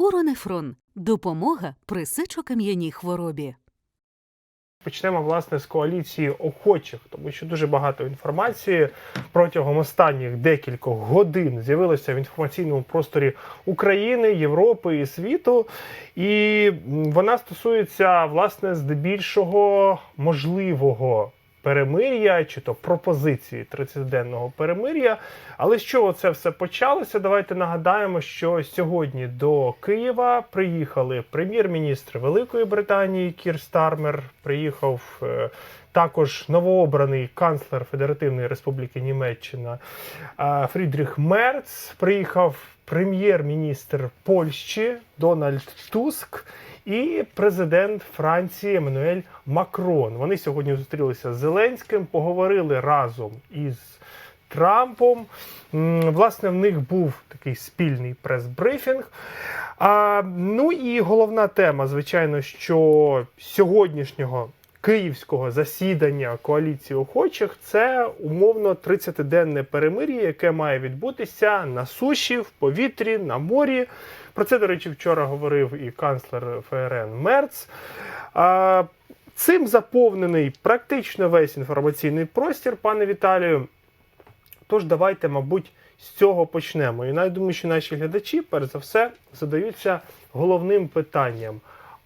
Уронефрон допомога при сечокам'яній хворобі. Почнемо власне з коаліції охочих, тому що дуже багато інформації протягом останніх декількох годин з'явилося в інформаційному просторі України, Європи і світу. І вона стосується власне здебільшого можливого перемир'я чи то пропозиції 30-денного перемир'я. Але з чого це все почалося? Давайте нагадаємо, що сьогодні до Києва приїхали прем'єр-міністр Великої Британії Кір Стармер. Приїхав е, також новообраний канцлер Федеративної Республіки Німеччина е, Фрідріх Мерц. Приїхав прем'єр-міністр Польщі Дональд Туск. І президент Франції Еммануель Макрон. Вони сьогодні зустрілися з Зеленським, поговорили разом із Трампом. Власне, в них був такий спільний прес-брифінг. Ну і головна тема, звичайно, що сьогоднішнього київського засідання коаліції охочих це умовно 30-денне перемир'я, яке має відбутися на суші, в повітрі, на морі. Про це, до речі, вчора говорив і канцлер ФРН Мерц. Цим заповнений практично весь інформаційний простір, пане Віталію. Тож давайте, мабуть, з цього почнемо. І навіть думаю, що наші глядачі, перш за все, задаються головним питанням: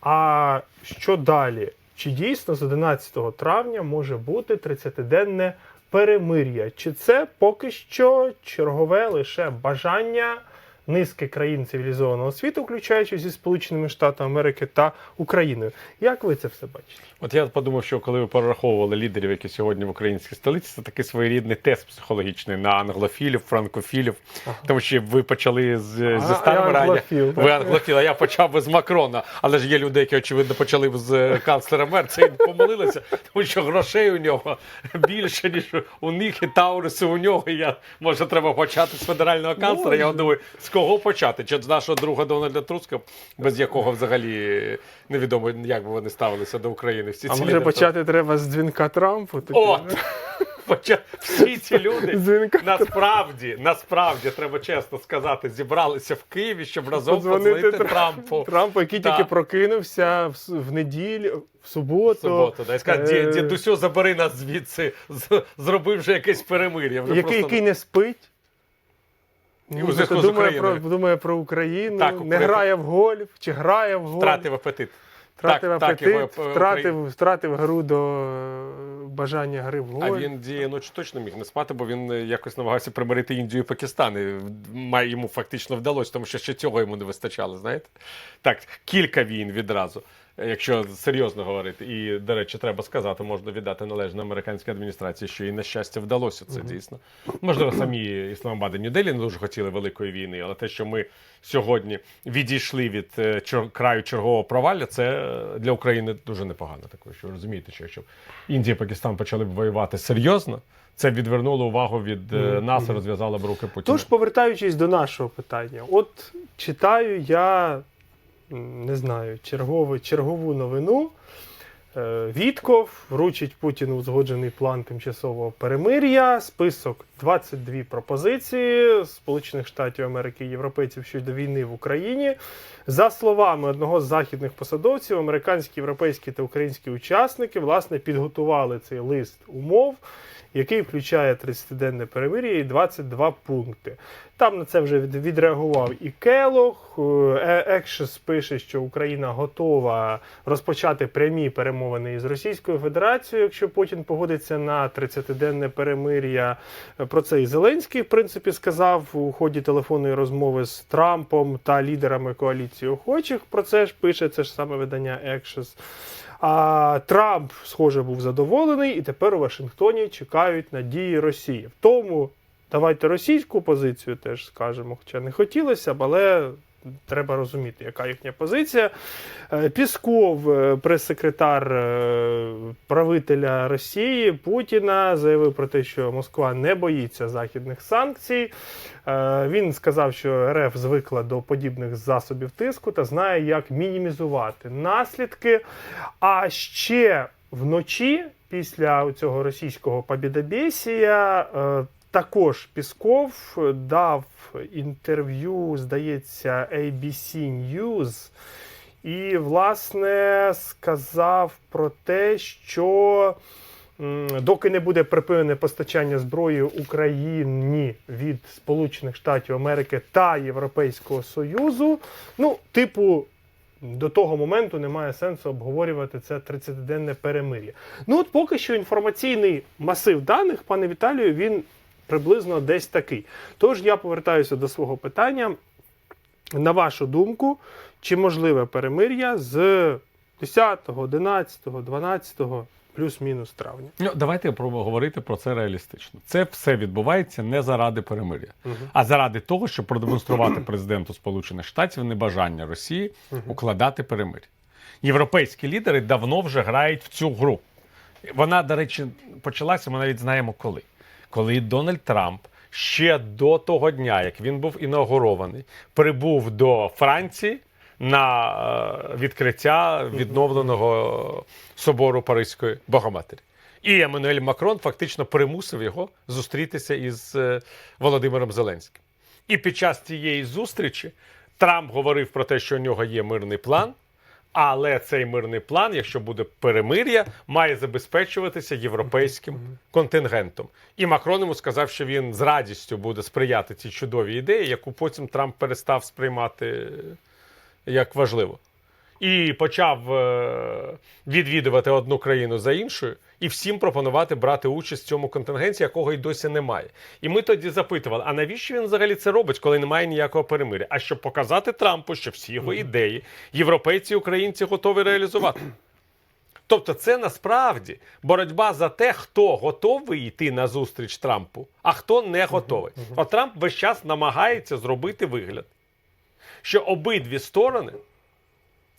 а що далі? Чи дійсно з 11 травня може бути 30-денне перемир'я? Чи це поки що чергове лише бажання низки країн цивілізованого світу, включаючи зі Сполученими Штатами Америки та Україною? Як ви це все бачите? От я подумав, що коли ви перераховували лідерів, які сьогодні в українській столиці, це такий своєрідний тест психологічний на англофілів, франкофілів. Ага. Тому що ви почали з, А, зі Стармера, ви англофіл, а я почав би з Макрона. Але ж є люди, які очевидно почали б з канцлера Мерца і помилилися, тому що грошей у нього більше, ніж у них, і Тауруси у нього. І Я може треба почати з федерального канцлера. Я думаю, з кого почати? Чи з нашого друга Дональда Труска, без якого взагалі невідомо, як би вони ставилися до України. Всі А ці може почати треба з дзвінка Трампу? Тоді, От! всі ці люди насправді, насправді, треба чесно сказати, зібралися в Києві, щоб разом Подзвонити подзвонити Тра- Трампу. Трампу, який Так. тільки прокинувся в, в неділю, в суботу. В суботу, да, і сказати, дідусю, забери нас звідси, з- зроби вже якесь перемир'я. Який, просто- який не спить. Ну, зв'язку з думає, про, думає про Україну, Так, не грає в гольф, чи грає в гольф, Втратив апетит. втратив так, так, його, е, втратив, втратив гру до е, бажання гри в А він діє ночі точно міг не спати, бо він е, якось намагався примирити Індію і Пакистан. І має йому фактично вдалося, тому що ще цього йому не вистачало. Знаєте? Так, кілька війн відразу. Якщо серйозно говорити, і до речі, треба сказати, можна віддати належне американській адміністрації, що і на щастя вдалося це дійсно. Можливо, самі Ісламабад і Нью-Делі не дуже хотіли великої війни, але те, що ми сьогодні відійшли від е, краю чергового провалля, це для України дуже непогано. Також що розумієте, що якщо Індія і Пакистан почали б воювати серйозно, це відвернуло увагу від е, нас і розв'язало б руки Путіна. Тож, повертаючись до нашого питання, от читаю я не знаю, чергову, чергову новину. Е, Вітков вручить Путіну узгоджений план тимчасового перемир'я, список 22 пропозиції Сполучених Штатів Америки і європейців щодо війни в Україні. За словами одного з західних посадовців, американські, європейські та українські учасники власне підготували цей лист умов, який включає 30-денне перемир'я і 22 пункти. Там на це вже відреагував і Келох. Е, Екшес пише, що Україна готова розпочати прямі перемовини із Російською Федерацією, якщо Путін погодиться на 30-денне перемир'я. Про це і Зеленський, в принципі, сказав у ході телефонної розмови з Трампом та лідерами коаліції охочих. Про це ж пише це ж саме видання Екшес. А Трамп, схоже, був задоволений, і тепер у Вашингтоні чекають на дії Росії. В тому давайте російську позицію теж скажемо, хоча не хотілося б, але треба розуміти, яка їхня позиція. Е, Пісков, е, прес-секретар е, правителя Росії Путіна, заявив про те, що Москва не боїться західних санкцій. Він сказав, що РФ звикла до подібних засобів тиску та знає, як мінімізувати наслідки. А ще вночі, після цього російського побідобєсія, також Пісков дав інтерв'ю, здається, ABC News, і, власне, сказав про те, що доки не буде припинене постачання зброї Україні від Сполучених Штатів Америки та Європейського Союзу, ну, типу. До того моменту немає сенсу обговорювати це 30-денне перемир'я. Ну от поки що інформаційний масив даних, пане Віталію, він приблизно десь такий. Тож я повертаюся до свого питання. На вашу думку, чи можливе перемир'я з 10, 11, 12, плюс-мінус травня? Ну, давайте говорити про це реалістично. Це все відбувається не заради перемир'я, Мгм. а заради того, щоб продемонструвати президенту Сполучених Штатів небажання Росії укладати перемир'я. Європейські лідери давно вже грають в цю гру. Вона, до речі, почалася, ми навіть знаємо коли. Коли Дональд Трамп ще до того дня, як він був інаугурований, прибув до Франції на е, відкриття відновленого собору Паризької Богоматері. І Еммануель Макрон фактично примусив його зустрітися із е, Володимиром Зеленським. І під час цієї зустрічі Трамп говорив про те, що у нього є мирний план. Але цей мирний план, якщо буде перемир'я, має забезпечуватися європейським контингентом. І Макрон йому сказав, що він з радістю буде сприяти цій чудовій ідеї, яку потім Трамп перестав сприймати як важливо. І почав е, відвідувати одну країну за іншою, і всім пропонувати брати участь в цьому контингенті, якого й досі немає. І ми тоді запитували: а навіщо він взагалі це робить, коли немає ніякого перемиря? А щоб показати Трампу, що всі його ідеї європейці і українці готові реалізувати. Тобто, це насправді боротьба за те, хто готовий йти на зустріч Трампу, а хто не готовий. От Трамп весь час намагається зробити вигляд, що обидві сторони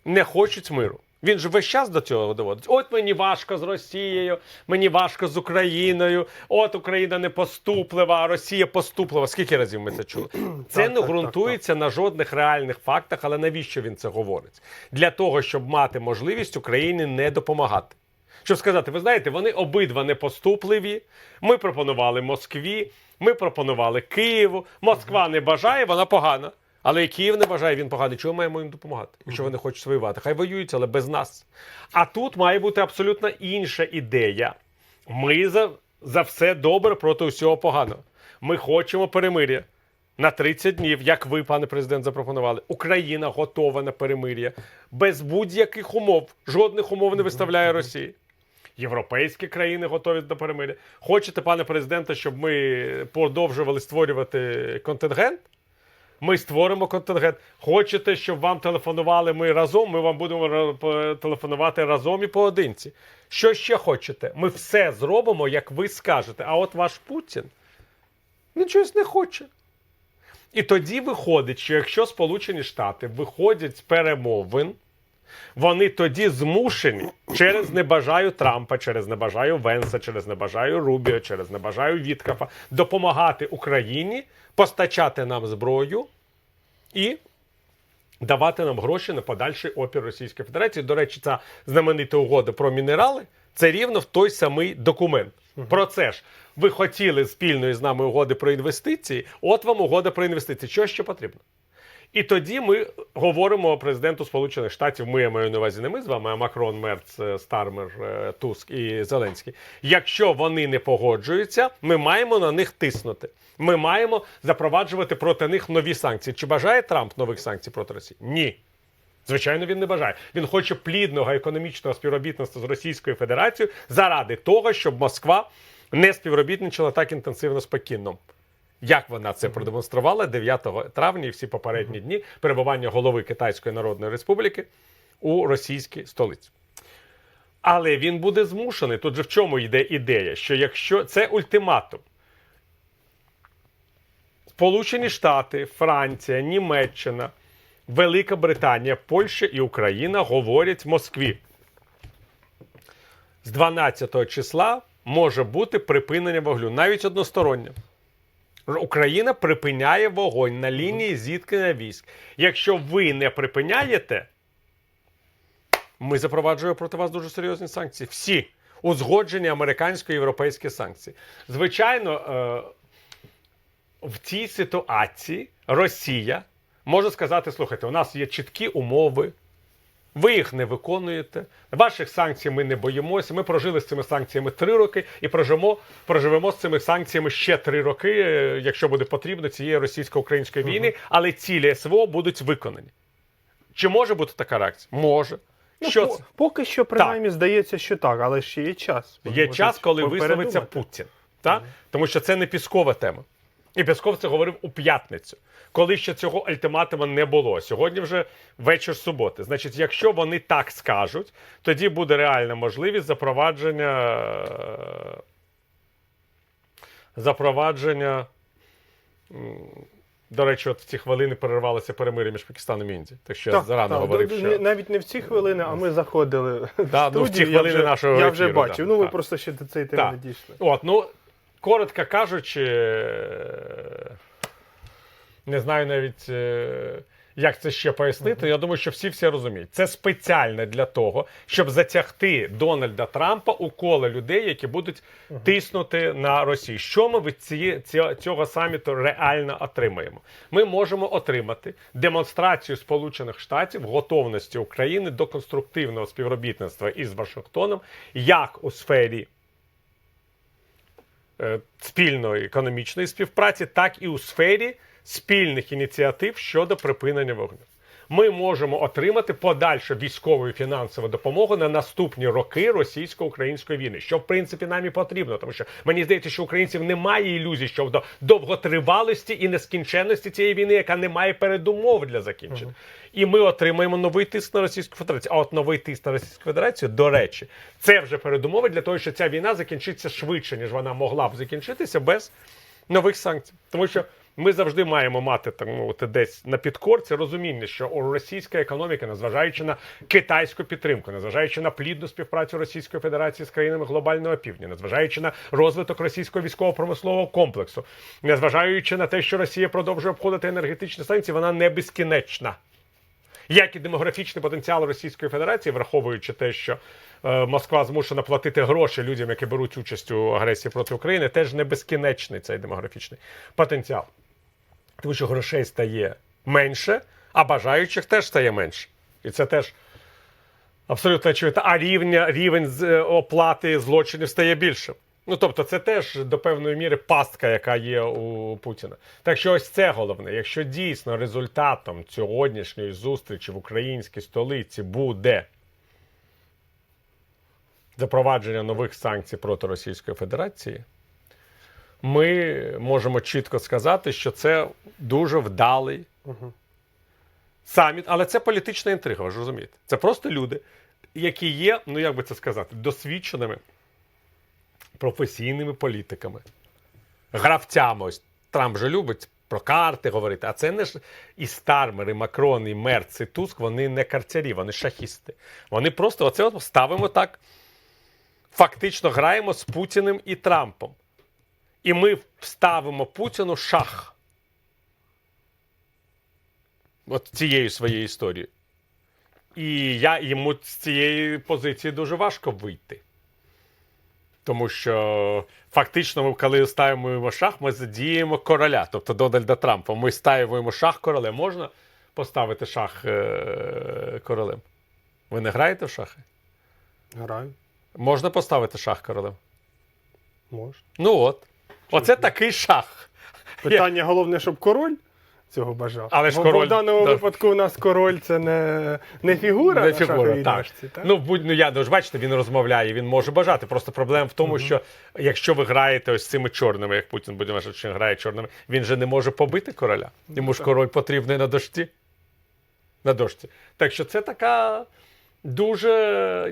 не хочуть миру. Він ж весь час до цього доводить. От мені важко з Росією, мені важко з Україною. От Україна не поступлива, а Росія поступлива. Скільки разів ми це чули? Це Так, не ґрунтується на жодних реальних фактах. Але навіщо він це говорить? Для того, щоб мати можливість Україні не допомагати. Щоб сказати, ви знаєте, вони обидва непоступливі. Ми пропонували Москві, ми пропонували Києву. Москва не бажає, вона погана. Але Київ не бажає, він поганий. Чого маємо їм допомагати? Якщо вони хочуть воювати? Хай воюють, але без нас. А тут має бути абсолютно інша ідея. Ми за, за все добре проти усього поганого. Ми хочемо перемир'я. На 30 днів, як ви, пане президент, запропонували, Україна готова на перемир'я без будь-яких умов. Жодних умов не виставляє Росія. Європейські країни готові до перемир'я. Хочете, пане президенте, щоб ми продовжували створювати контингент? Ми створимо контингент. Хочете, щоб вам телефонували ми разом? Ми вам будемо телефонувати разом і поодинці. Що ще хочете? Ми все зробимо, як ви скажете. А от ваш Путін він щось не хоче. І тоді виходить, що якщо Сполучені Штати виходять з перемовин, вони тоді змушені через небажаю Трампа, через небажаю Венса, через небажаю Рубіо, через небажаю Віткафа допомагати Україні, постачати нам зброю і давати нам гроші на подальший опір Російської Федерації. До речі, ця знаменита угода про мінерали це рівно в той самий документ. Про це ж ви хотіли спільної з нами угоди про інвестиції. От вам угода про інвестиції. Що ще потрібно? І тоді ми говоримо президенту Сполучених Штатів. Ми я маю на увазі не ми з вами, а Макрон, Мерц, е, Стармер, е, Туск і Зеленський. Якщо вони не погоджуються, ми маємо на них тиснути. Ми маємо запроваджувати проти них нові санкції. Чи бажає Трамп нових санкцій проти Росії? Ні. Звичайно, він не бажає. Він хоче плідного економічного співробітництва з Російською Федерацією заради того, щоб Москва не співробітничала так інтенсивно з Пекіном. Як вона це продемонструвала 9 травня і всі попередні дні перебування голови Китайської Народної Республіки у російській столиці. Але він буде змушений. Тут же в чому йде ідея? Що якщо це ультиматум, Сполучені Штати, Франція, Німеччина, Велика Британія, Польща і Україна говорять Москві. З 12 числа може бути припинення вогню, навіть одностороннє. Україна припиняє вогонь на лінії зіткнення військ. Якщо ви не припиняєте, ми запроваджуємо проти вас дуже серйозні санкції. Всі узгоджені американсько-європейські санкції. Звичайно, е, в цій ситуації Росія може сказати: слухайте, у нас є чіткі умови. Ви їх не виконуєте. Ваших санкцій ми не боїмося. Ми прожили з цими санкціями три роки і проживемо, проживемо з цими санкціями ще три роки, е, якщо буде потрібно, цієї російсько-української війни, але цілі СВО будуть виконані. Чи може бути така реакція? Може. Ну, Що по- це? Поки що, принаймні, здається, що так, але ще є час. Є час, коли висловиться Путін. Та? Тому що це не піскова тема. І Пісков це говорив у п'ятницю, коли ще цього ультиматуму не було. Сьогодні вже вечір суботи. Значить, якщо вони так скажуть, тоді буде реальна можливість запровадження. е, Запровадження. До речі, от в ці хвилини перервалося перемир'я між Пакистаном і Індією. Так що я Так, зарано так, говорив, що навіть не в ці хвилини, а ми заходили Да, в ну, в студію, я хвилини вже, нашого Я вже ефіру, бачив. да, ну, ви так. просто ще до цієї теми не дійшли. От, ну, коротко кажучи, не знаю навіть, е, як це ще пояснити. Я думаю, що всі все розуміють. Це спеціально для того, щоб затягти Дональда Трампа у коло людей, які будуть тиснути на Росію. Що ми від цієї, цього, саміту реально отримаємо? Ми можемо отримати демонстрацію Сполучених Штатів готовності України до конструктивного співробітництва із Вашингтоном, як у сфері спільної економічної співпраці, так і у сфері спільних ініціатив щодо припинення вогню. Ми можемо отримати подальшу військову і фінансову допомогу на наступні роки російсько-української війни, що в принципі нам і потрібно, тому що мені здається, що українців немає ілюзій щодо довготривалості і нескінченності цієї війни, яка не має передумов для закінчення. І ми отримаємо новий тиск на Російську Федерацію. А от новий тиск на Російську Федерацію, до речі, це вже передумови для того, що ця війна закінчиться швидше, ніж вона могла б закінчитися без нових санкцій. Тому що ми завжди маємо мати так мовити десь на підкорці розуміння, що російська економіка, незважаючи на китайську підтримку, незважаючи на плідну співпрацю Російської Федерації з країнами глобального півдня, незважаючи на розвиток російського військово-промислового комплексу, незважаючи на те, що Росія продовжує обходити енергетичні санкції, вона не безкінечна. Як і демографічний потенціал Російської Федерації, враховуючи те, що е, Москва змушена платити гроші людям, які беруть участь у агресії проти України, теж не безкінечний цей демографічний потенціал. Тому що грошей стає менше, а бажаючих теж стає менше. І це теж абсолютно очевидно. А рівня, рівень е, оплати злочинів стає більшим. Ну тобто, це теж до певної міри пастка, яка є у Путіна. Так що ось це головне. Якщо дійсно результатом сьогоднішньої зустрічі в українській столиці буде запровадження нових санкцій проти Російської Федерації, ми можемо чітко сказати, що це дуже вдалий саміт, але це політична інтрига, ви ж розумієте. Це просто люди, які є, ну як би це сказати, досвідченими професійними політиками, гравцями. Ось Трамп же любить про карти говорити, а це не ж і Стармер, і Макрон, і Мерц, і Туск, вони не карцярі, вони шахісти. Вони просто оце от ставимо так. Фактично граємо з Путіним і Трампом. І ми ставимо Путіну шах. От цією своєю історією. І я йому з цієї позиції дуже важко вийти. Тому що фактично, ми, коли ставимо шах, ми задіємо короля, тобто Дональда Трампа. Ми ставимо йому шах королем. Можна поставити шах е- королем? Ви не граєте в шахи? Граю, Можна поставити шах королем? можна. Ну от. Оце такий шах. Питання головне, щоб король цього бажав. Але ж Бо король- в даному да. випадку у нас король це не, не фігура, Не на фігура, шаховій так. дошці, так? Ну, будь, ну я ну, ж бачите, він розмовляє, він може бажати. Просто проблема в тому, що якщо ви граєте ось цими чорними, як Путін будемо вважати, що він грає чорними, він же не може побити короля. Йому ж король потрібний на дошці. На дошці. Так що це така дуже,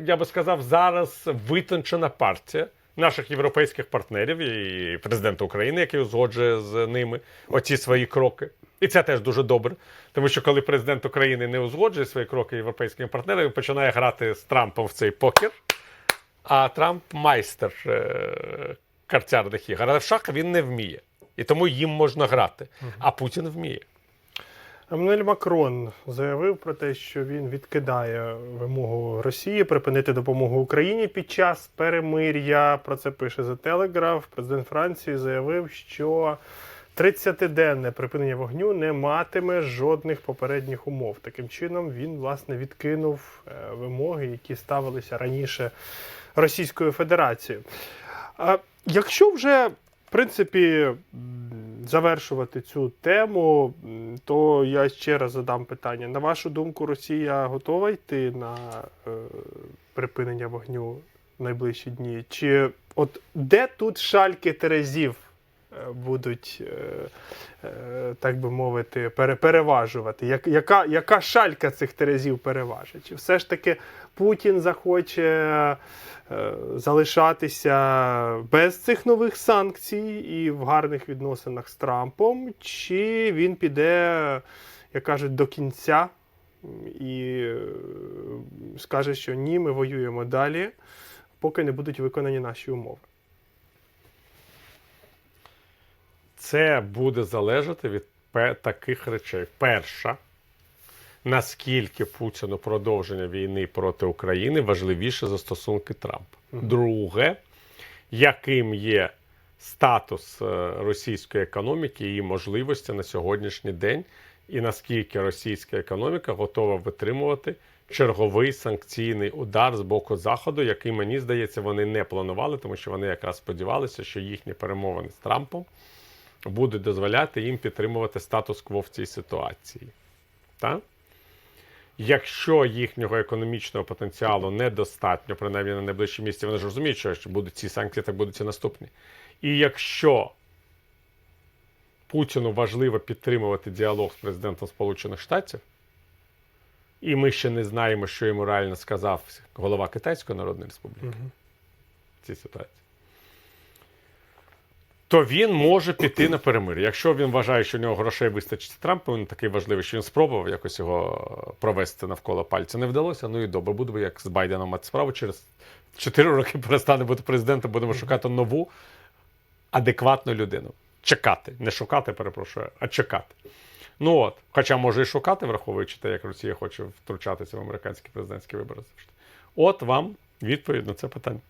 я би сказав, зараз витончена партія наших європейських партнерів і президента України, який узгоджує з ними оці свої кроки. І це теж дуже добре. Тому що коли президент України не узгоджує свої кроки європейськими партнерами, він починає грати з Трампом в цей покер. А Трамп майстер е- карцярних ігор. Але в шахи він не вміє. І тому їм можна грати. А Путін вміє. Еммануель Макрон заявив про те, що він відкидає вимогу Росії припинити допомогу Україні під час перемир'я. Про це пише The Telegraph. Президент Франції заявив, що 30-денне припинення вогню не матиме жодних попередніх умов. Таким чином, він власне відкинув е, вимоги, які ставилися раніше Російською Федерацією. Якщо вже в принципі завершувати цю тему, то я ще раз задам питання. На вашу думку, Росія готова йти на е, припинення вогню в найближчі дні? Чи от де тут шальки Терезів будуть, е, е, так би мовити, пере- переважувати? Яка, яка шалька цих Терезів переважить? Чи все ж таки Путін захоче е, залишатися без цих нових санкцій і в гарних відносинах з Трампом, чи він піде, як кажуть, до кінця і е, скаже, що ні, ми воюємо далі, поки не будуть виконані наші умови. Це буде залежати від таких речей. Перша, наскільки Путіну продовження війни проти України важливіше за стосунки Трампа. Друге, яким є статус е, російської економіки і її можливості на сьогоднішній день, і наскільки російська економіка готова витримувати черговий санкційний удар з боку Заходу, який, мені здається, вони не планували, тому що вони якраз сподівалися, що їхні перемовини з Трампом будуть дозволяти їм підтримувати статус-кво в цій ситуації. Так? Якщо їхнього економічного потенціалу недостатньо, принаймні на найближчі місці, вони ж розуміють, що якщо будуть ці санкції, так будуть і наступні. І якщо Путіну важливо підтримувати діалог з президентом Сполучених Штатів, і ми ще не знаємо, що йому реально сказав голова Китайської Народної Республіки в цій ситуації, то він може піти на перемир'я. Якщо він вважає, що в нього грошей вистачить Трампу, він такий важливий, що він спробував якось його провести навколо пальця. Не вдалося, ну і добре, будемо як з Байденом мати справу. Через 4 роки перестане бути президентом, будемо шукати нову адекватну людину. Чекати. Не шукати, перепрошую, а чекати. Ну от, хоча може і шукати, враховуючи те, як Росія хоче втручатися в американські президентські вибори. От вам відповідь на це питання.